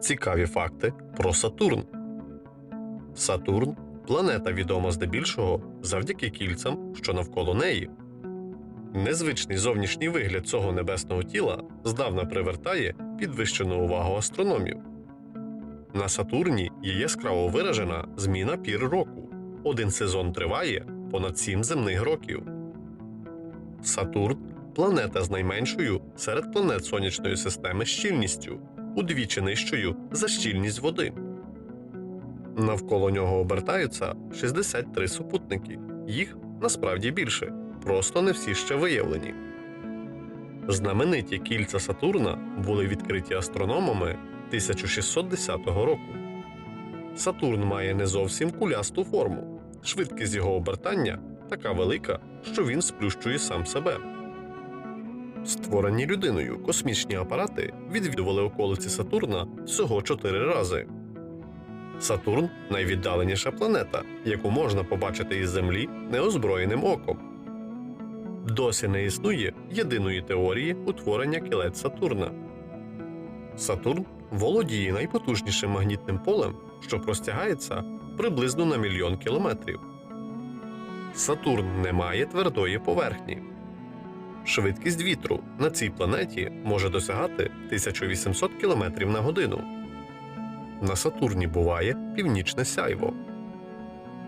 Цікаві факти про Сатурн. Сатурн планета відома здебільшого завдяки кільцям, що навколо неї. Незвичний зовнішній вигляд цього небесного тіла здавна привертає підвищену увагу астрономів. На Сатурні є яскраво виражена зміна пір року. Один сезон триває понад сім земних років. Сатурн планета з найменшою серед планет сонячної системи щільністю, удвічі нижчою за щільність води. Навколо нього обертаються 63 супутники. Їх насправді більше, просто не всі ще виявлені. Знамениті кільця Сатурна були відкриті астрономами 1610 року. Сатурн має не зовсім кулясту форму. Швидкість його обертання така велика, що він сплющує сам себе. Створені людиною космічні апарати відвідували околиці Сатурна всього чотири рази. Сатурн найвіддаленіша планета, яку можна побачити із Землі неозброєним оком. Досі не існує єдиної теорії утворення кілець Сатурна. Сатурн володіє найпотужнішим магнітним полем, що простягається приблизно на мільйон кілометрів. Сатурн не має твердої поверхні. Швидкість вітру на цій планеті може досягати 1800 км на годину. На Сатурні буває північне сяйво.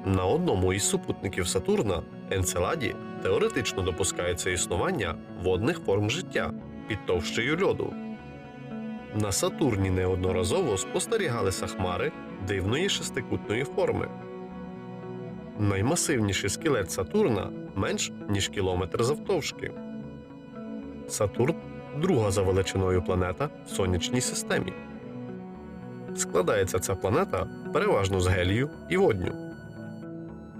На одному із супутників Сатурна Енцеладі теоретично допускається існування водних форм життя під товщею льоду. На Сатурні неодноразово спостерігалися хмари дивної шестикутної форми. Наймасивніший скелет Сатурна менш ніж кілометр завтовшки. Сатурн друга за величиною планета в сонячній системі. Складається ця планета переважно з гелію і водню.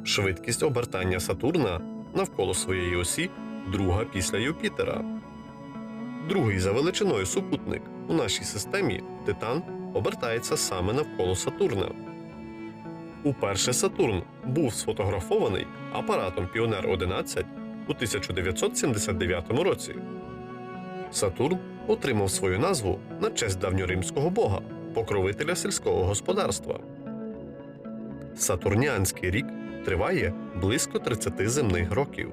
Швидкість обертання Сатурна навколо своєї осі друга після Юпітера. Другий за величиною супутник у нашій системі Титан обертається саме навколо Сатурна. Уперше Сатурн був сфотографований апаратом Піонер 11 у 1979 році. Сатурн отримав свою назву на честь давньоримського бога, покровителя сільського господарства. Сатурнянський рік триває близько 30 земних років.